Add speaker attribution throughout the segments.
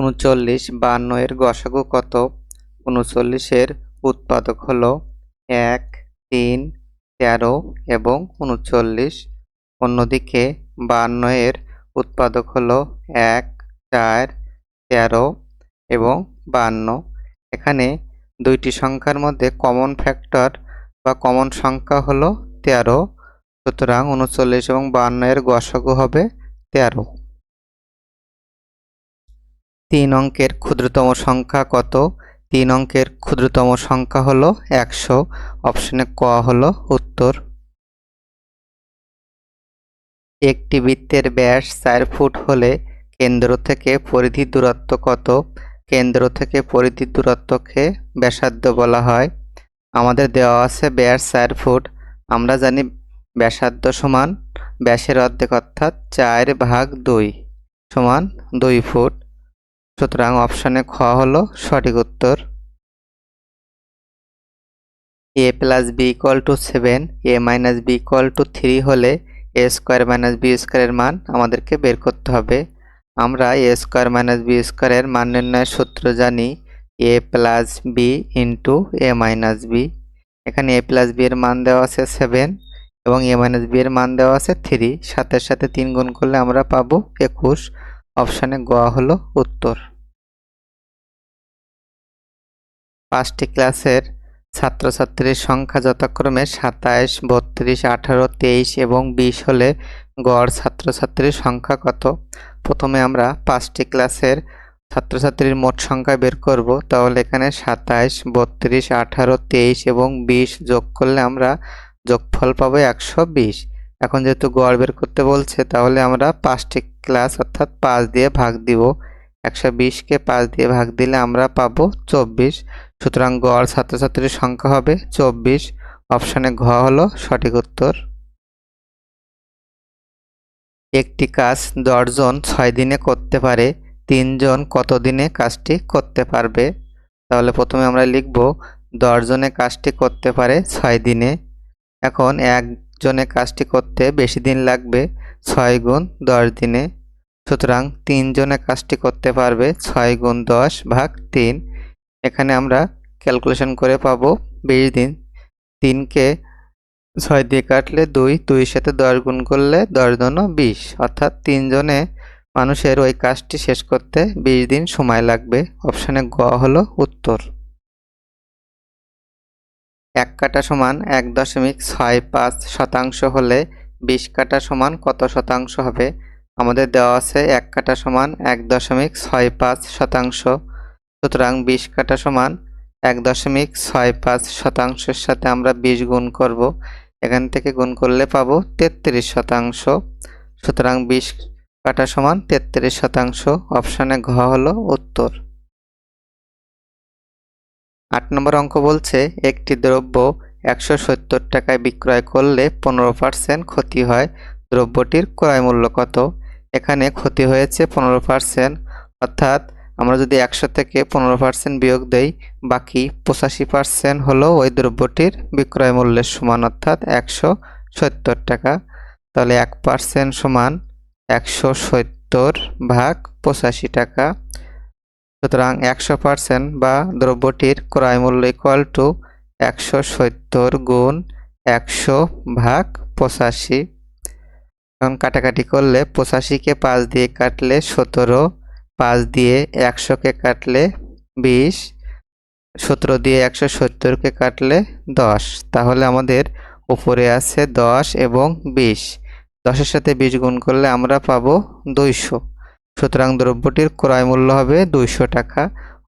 Speaker 1: উনচল্লিশ বান্ন এর গসাগু কত? উনচল্লিশের উৎপাদক হল এক, তিন, তেরো এবং উনচল্লিশ অন্যদিকে বান্ন এর উৎপাদক হল এক, চার, তেরো এবং বান্ন। এখানে দুইটি সংখ্যার মধ্যে কমন ফ্যাক্টর বা কমন সংখ্যা হলো তেরো। সুতরাং উনচল্লিশ এবং বান্ন এর গসাগু হবে তেরো। তিন অঙ্কের ক্ষুদ্রতম সংখ্যা কত? তিন অঙ্কের ক্ষুদ্রতম সংখ্যা হলো একশো। অপশনে ক হলো উত্তর। একটি বৃত্তের ব্যাস চার ফুট হলে কেন্দ্র থেকে পরিধির দূরত্ব কত? কেন্দ্র থেকে পরিধির দূরত্বকে ব্যাসার্ধ বলা হয়। আমাদের দেওয়া আছে ব্যাস চার ফুট। আমরা জানি ব্যাসার্ধ সমান ব্যাসের অর্ধেক অর্থাৎ চার ভাগ দুই সমান দুই ফুট। সুতরাং অপশানে খ হলো সঠিক উত্তর। A plus B equal to seven, A minus B equal to three হলে এ স্কোয়ার মাইনাস বি স্কোয়ারের মান আমাদেরকে বের করতে হবে। আমরা এ স্কোয়ার মাইনাস বি স্কোয়ারের মান নির্ণয়ের সূত্র জানি, A plus B into A minus B. এখানে এ প্লাস বি এর মান দেওয়া আছে সেভেন এবং এ মাইনাস বি এর মান দেওয়া আছে থ্রি। সাতের সাথে তিন গুণ করলে আমরা পাবো একুশ। অপশানে গোয়া হলো উত্তর। পাঁচটি ক্লাসের ছাত্রছাত্রীর সংখ্যা যথাক্রমে সাতাইশ, বত্রিশ, আঠারো, তেইশ এবং বিশ হলে গড় ছাত্রছাত্রীর সংখ্যা কত? প্রথমে আমরা পাঁচটি ক্লাসের ছাত্রছাত্রীর মোট সংখ্যা বের করব। তাহলে এখানে সাতাইশ, বত্রিশ, আঠারো, তেইশ এবং বিশ যোগ করলে আমরা যোগফল পাবো একশো বিশ। এখন যেহেতু গড় বের করতে বলছে, তাহলে আমরা পাঁচটি ক্লাস অর্থাৎ পাঁচ দিয়ে ভাগ দিব। একশো বিশকে পাঁচ দিয়ে ভাগ দিলে আমরা পাবো চব্বিশ। সুতরাং গড় ছাত্রছাত্রীর সংখ্যা হবে চব্বিশ। অপশানে ঘ হলো সঠিক উত্তর। একটি কাজ দশজন ছয় দিনে করতে পারে, তিনজন কত দিনে কাজটি করতে পারবে? তাহলে প্রথমে আমরা লিখব, দশজনে কাজটি করতে পারে ছয় দিনে। এখন একজনে কাজটি করতে বেশি দিন লাগবে, ছয় গুণ দশ দিনে। সুতরাং তিনজনে কাজটি করতে পারবে ছয় গুণ দশ ভাগ তিন। এখানে আমরা ক্যালকুলেশন করে পাবো বিশ দিন। তিনকে ছয় দিয়ে কাটলে দুই, দুইয়ের সাথে দশ গুণ করলে দশ দন বিশ। অর্থাৎ তিনজনে মানুষের ওই কাজটি শেষ করতে বিশ দিন সময় লাগবে। অপশানে গ হলো উত্তর। এক কাটা সমান এক দশমিক ছয় পাঁচ শতাংশ হলে বিশ কাটা সমান কত শতাংশ হবে? আমাদের দেওয়া আছে এক কাটা সমান এক দশমিক ছয় পাঁচ শতাংশ। সুতরাং বিশ কাটা সমান এক দশমিক ছয় পাঁচ শতাংশের সাথে আমরা বিশ গুণ করব। এখান থেকে গুণ করলে পাবো তেত্রিশ শতাংশ। সুতরাং বিশ কাটা সমান তেত্রিশ শতাংশ। অপশানে ঘ হলো উত্তর। আট নম্বর অঙ্ক বলছে, একটি দ্রব্য একশো সত্তর টাকায় বিক্রয় করলে পনেরো পার্সেন্ট ক্ষতি হয়। দ্রব্যটির ক্রয় মূল্য কত? এখানে ক্ষতি হয়েছে পনেরো পার্সেন্ট। অর্থাৎ আমরা যদি একশো থেকে পনেরো পার্সেন্ট বিয়োগ দেই, বাকি পঁচাশি পার্সেন্ট হলো ওই দ্রব্যটির বিক্রয় মূল্যের সমান, অর্থাৎ একশো সত্তর টাকা। তাহলে এক পার্সেন্ট সমান একশো সত্তর ভাগ পঁচাশি টাকা। সুতরাং একশো পার্সেন্ট বা দ্রব্যটির ক্রয় মূল্য ইকুয়াল টু একশো সত্তর গুণ একশো ভাগ পঁচাশি। এবং কাটাকাটি করলে পঁচাশিকে পাঁচ দিয়ে কাটলে সতেরো পাঁচ দিয়ে একশোকে কাটলে বিশ, সতেরো দিয়ে একশো সত্তরকে কাটলে দশ। তাহলে আমাদের উপরে আছে দশ এবং বিশ। দশের সাথে বিশ গুণ করলে আমরা পাবো দুইশো। সুতরাং দ্রব্যটির ক্রয় মূল্য হবে দুইশো টাকা।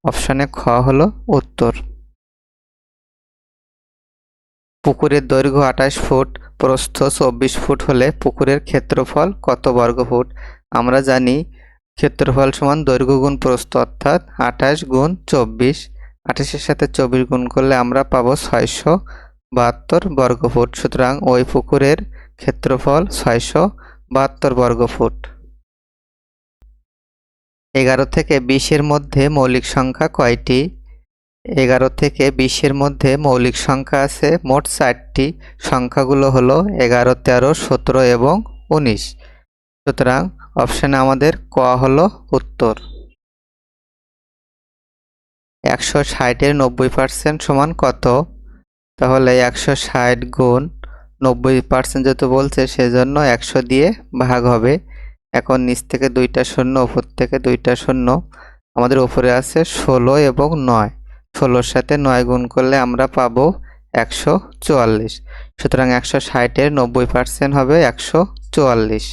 Speaker 1: অপশানে খ হলো উত্তর। পুকুরের দৈর্ঘ্য আঠাশ ফুট, প্রস্থ চব্বিশ ফুট হলে পুকুরের ক্ষেত্রফল কত বর্গ ফুট আমরা জানি ক্ষেত্রফল সমান দৈর্ঘ্য গুণ প্রস্থ অর্থাৎ আঠাশ গুণ চব্বিশ। আঠাশের সাথে চব্বিশ গুণ করলে আমরা পাবো ছয়শো বাহাত্তর বর্গফুট। সুতরাং ওই পুকুরের ক্ষেত্রফল ছয়শো বাহাত্তর বর্গফুট। এগারো থেকে বিশের মধ্যে মৌলিক সংখ্যা কয়টি? এগারো থেকে বিশের মধ্যে মৌলিক সংখ্যা আছে মোট চারটি। সংখ্যাগুলো হলো এগারো, তেরো, সতেরো এবং উনিশ। সুতরাং অপশানে আমাদের ক হলো উত্তর। একশো ষাটের নব্বই পার্সেন্ট সমান কত? তাহলে একশো ষাট গুণ নব্বই পার্সেন্ট যেহেতু বলছে, সেজন্য একশো দিয়ে ভাগ হবে। এখন নিচ থেকে দুইটা শূন্য, উপর থেকে দুইটা শূন্য, আমাদের উপরে আছে ষোলো এবং নয়। ষোলোর সাথে নয় গুণ করলে আমরা পাবো একশো চুয়াল্লিশ। সুতরাং একশো ষাটের নব্বই পার্সেন্ট হবে একশো চুয়াল্লিশ।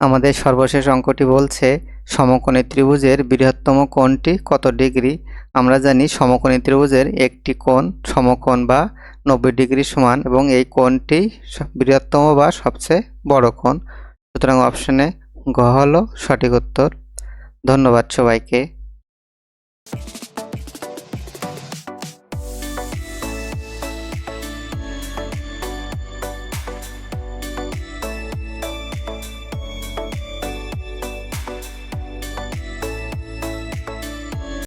Speaker 1: আমাদের সর্বশেষ অঙ্কটি বলছে, সমকোণী ত্রিভুজের বৃহত্তম কোণটি কত ডিগ্রি? আমরা জানি সমকোণী ত্রিভুজের একটি কোণ সমকোণ বা নব্বই ডিগ্রি সমান এবং এই কোণটি বৃহত্তম বা সবচেয়ে বড় কোণ। সুতরাং অপশনে ঘ হলো সঠিক উত্তর। ধন্যবাদ সবাইকে।